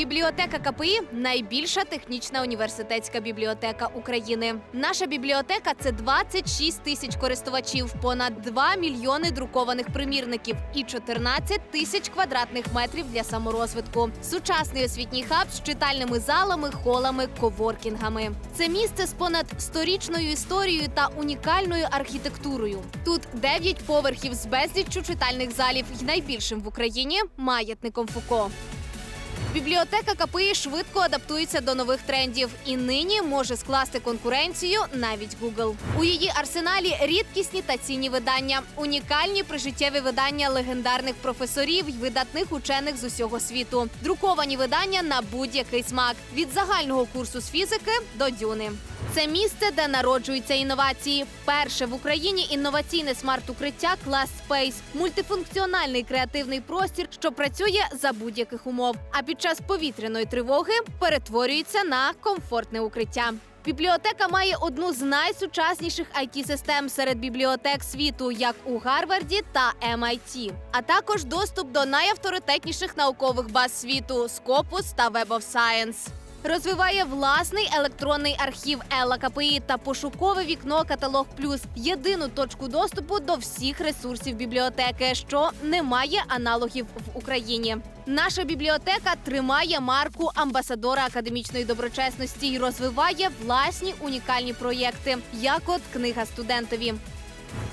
Бібліотека КПІ найбільша технічна університетська бібліотека України. Наша бібліотека це 26 тисяч користувачів, понад 2 мільйони друкованих примірників і 14 тисяч квадратних метрів для саморозвитку. Сучасний освітній хаб з читальними залами, холами, коворкінгами. Це місце з понад сторічною історією та унікальною архітектурою. Тут 9 поверхів з безліччю читальних залів і найбільшим в Україні маятником Фуко. Бібліотека КПІ швидко адаптується до нових трендів і нині може скласти конкуренцію навіть Google. У її арсеналі рідкісні та цінні видання, унікальні прижиттєві видання легендарних професорів й видатних учених з усього світу, друковані видання на будь-який смак від загального курсу з фізики до дюни. Це місце, де народжуються інновації. Перше в Україні інноваційне смарт-укриття клас Space – мультифункціональний креативний простір, що працює за будь-яких умов. А під час повітряної тривоги перетворюється на комфортне укриття. Бібліотека має одну з найсучасніших it систем серед бібліотек світу, як у Гарварді та MIT. а також доступ до найавторитетніших наукових баз світу Scopus та Web of Science. Розвиває власний електронний архів Ела КПІ та пошукове вікно Каталог Плюс єдину точку доступу до всіх ресурсів бібліотеки, що не має аналогів в Україні. Наша бібліотека тримає марку амбасадора академічної доброчесності і розвиває власні унікальні проєкти, як от книга студентові.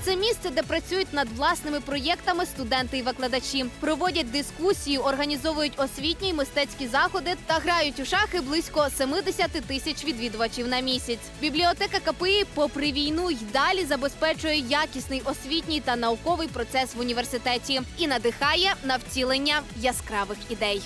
Це місце, де працюють над власними проєктами студенти і викладачі, проводять дискусії, організовують освітні й мистецькі заходи та грають у шахи близько 70 тисяч відвідувачів на місяць. Бібліотека КПІ, попри війну, й далі забезпечує якісний освітній та науковий процес в університеті і надихає на втілення яскравих ідей.